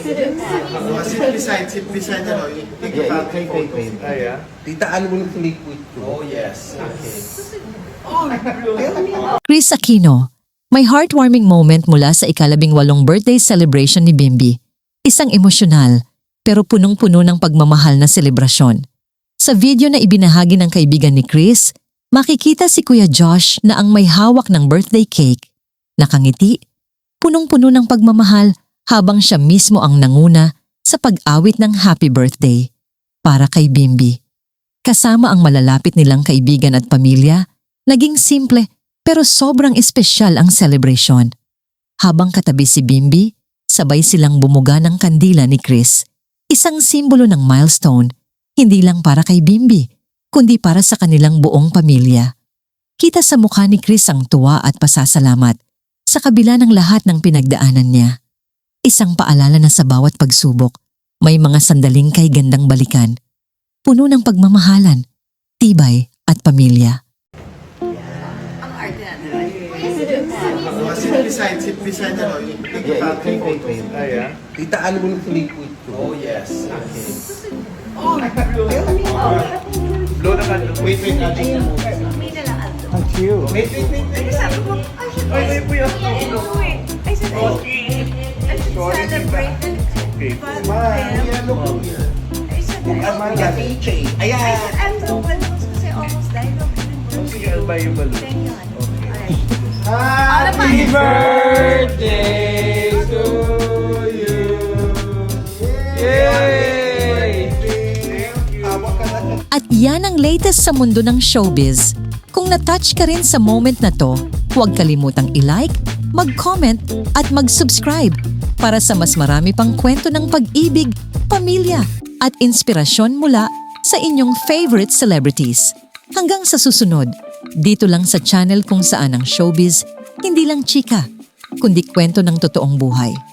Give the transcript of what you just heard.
Uh, sit beside, sit beside, ano, take a Yeah, wait, photo. wait. Ah, yeah? Tita, ano mo nang liquid ko? Oh, yes. Okay. Chris Aquino, may heartwarming moment mula sa ikalabing walong birthday celebration ni Bimbi. Isang emosyonal, pero punong-puno ng pagmamahal na selebrasyon. Sa video na ibinahagi ng kaibigan ni Chris, makikita si Kuya Josh na ang may hawak ng birthday cake. Nakangiti, punong-puno ng pagmamahal habang siya mismo ang nanguna sa pag-awit ng happy birthday para kay Bimbi. Kasama ang malalapit nilang kaibigan at pamilya, naging simple pero sobrang espesyal ang celebration. Habang katabi si Bimbi, sabay silang bumuga ng kandila ni Chris. Isang simbolo ng milestone, hindi lang para kay Bimbi, kundi para sa kanilang buong pamilya. Kita sa mukha ni Chris ang tuwa at pasasalamat sa kabila ng lahat ng pinagdaanan niya. Isang paalala na sa bawat pagsubok, may mga sandaling kay gandang balikan. Puno ng pagmamahalan, tibay at pamilya. Beside, ano, wait, wait, wait. Tita, mo nang liquid ko? Oh, yes. Okay. Blow na candle. Wait, wait, na lang ato. Wait, wait, wait, wait. Sabi ko, ay, syempre. Ay, may puya. Ano eh. I said, Should celebrate it. Okay. But Ma, then, yan, said, Kung ama na. I Ayan. I'm so almost kasi almost died of Oh, sige. Okay. Happy birthday to you. Yay! At yan ang latest sa mundo ng showbiz. Kung na-touch ka rin sa moment na to, huwag kalimutang i-like, mag-comment at mag-subscribe para sa mas marami pang kwento ng pag-ibig, pamilya at inspirasyon mula sa inyong favorite celebrities. Hanggang sa susunod, dito lang sa channel kung saan ang showbiz hindi lang chika, kundi kwento ng totoong buhay.